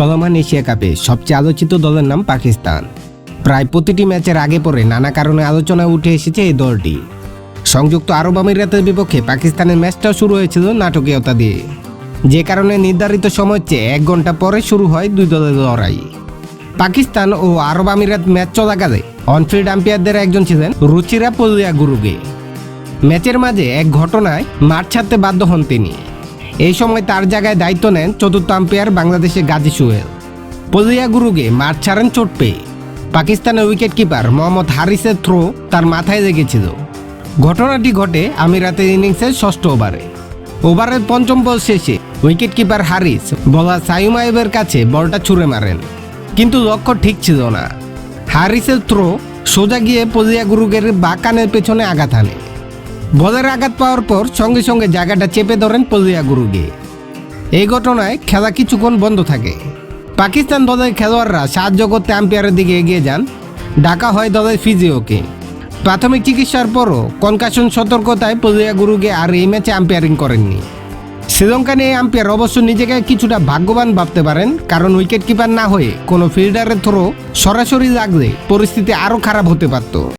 চলমান এশিয়া কাপে সবচেয়ে আলোচিত দলের নাম পাকিস্তান। প্রায় প্রতিটি ম্যাচের আগে পরে নানা কারণে আলোচনায় উঠে এসেছে এই দলটি। সংযুক্ত আরব আমিরাতের বিপক্ষে পাকিস্তানের ম্যাচটাও শুরু হয়েছিল নাটকীয়তা দিয়ে। যে কারণে নির্ধারিত সময়ের চেয়ে এক ঘণ্টা পরে শুরু হয় দুই দলের লড়াই। পাকিস্তান ও আরব আমিরাত ম্যাচ চলাকালে অনফিল্ড আম্পায়ারদের একজন ছিলেন রুচিরা পলিয়া গুরুগে ম্যাচের মাঝে এক ঘটনায় মাঠ ছাড়তে বাধ্য হন তিনি। এই সময় তার জায়গায় দায়িত্ব নেন চতুর্থ আম্পায়ার বাংলাদেশের গাজী সুহেল। পলিয়া গুরুকে মাঠ ছাড়েন চোট পেয়ে পাকিস্তানের উইকেট কিপার মোহাম্মদ হারিসের থ্রো তার মাথায় লেগেছিল। ঘটনাটি ঘটে আমিরাতের ইনিংসের ষষ্ঠ ওভারে। ওভারের পঞ্চম বল শেষে উইকেট কিপার হারিস বলা সাইমাইবের কাছে বলটা ছুঁড়ে মারেন। কিন্তু লক্ষ্য ঠিক ছিল না। হারিসের থ্রো সোজা গিয়ে পলিয়া গুরুগের বা কানের পেছনে আঘাত হানে। বলের আঘাত পাওয়ার পর সঙ্গে সঙ্গে জায়গাটা চেপে ধরেন পলিয়া গুরুগে এই ঘটনায় খেলা কিছুক্ষণ বন্ধ থাকে। পাকিস্তান দলের খেলোয়াড়রা সাহায্য করতে আম্পায়ারের দিকে এগিয়ে যান। ডাকা হয় দলের ফিজিওকে। প্রাথমিক চিকিৎসার পরও কনকাশন সতর্কতায় পলিয়া গুরুগে আর এই ম্যাচে আম্পায়ারিং করেননি। শ্রীলঙ্কান এই আম্পায়ার অবশ্য নিজেকে কিছুটা ভাগ্যবান ভাবতে পারেন, কারণ উইকেট কিপার না হয়ে কোনো ফিল্ডারের থ্রো সরাসরি লাগলে পরিস্থিতি আরও খারাপ হতে পারত।